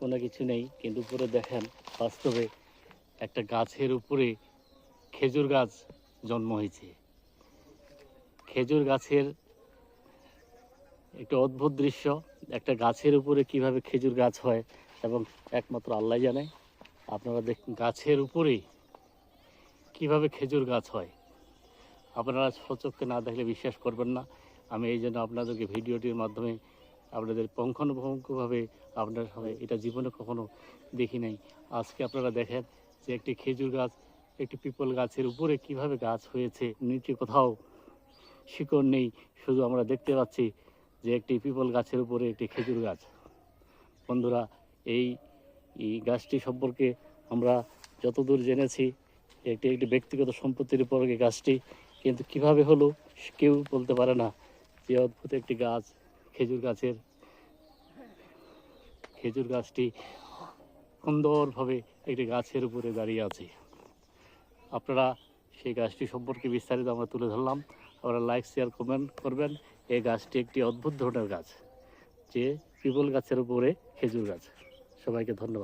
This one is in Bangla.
কোনো কিছু নেই, কিন্তু উপরে দেখেন বাস্তবে একটা গাছের উপরে খেজুর গাছ জন্ম হয়েছে। খেজুর গাছের একটা অদ্ভুত দৃশ্য, একটা গাছের উপরে কীভাবে খেজুর গাছ হয় এবং একমাত্র আল্লাহ জানে। আপনারা দেখ, গাছের উপরে কীভাবে খেজুর গাছ হয়। আপনারা সচক্ষে না দেখলে বিশ্বাস করবেন না। আমি এই জন্য আপনাদেরকে ভিডিওটির মাধ্যমে আপনাদের পঙ্খানুপঙ্খভাবে আপনার সবাই এটা জীবনে কখনো দেখি নাই। আজকে আপনারা দেখেন যে একটি খেজুর গাছ, একটি পিপল গাছের উপরে কীভাবে গাছ হয়েছে, নিচে কোথাও শিকড় নেই, শুধু আমরা দেখতে পাচ্ছি যে একটি পিপল গাছের উপরে একটি খেজুর গাছ। বন্ধুরা, এই গাছটি সম্পর্কে আমরা যতদূর জেনেছি একটি একটি ব্যক্তিগত সম্পত্তির উপর গাছটি, কিন্তু কীভাবে হলো, কেউ বলতে পারে না যে অদ্ভুত একটি গাছ খেজুর গাছের খেজুর গাছটি সুন্দরভাবে একটি গাছের উপরে দাঁড়িয়ে আছে। আপনারা সেই গাছটি সম্পর্কে বিস্তারিত আমরা তুলে ধরলাম। আপনারা লাইক শেয়ার কমেন্ট করবেন। এই গাছটি একটি অদ্ভুত ধরনের গাছ, যে পিপল গাছের উপরে খেজুর গাছ। সবাইকে ধন্যবাদ।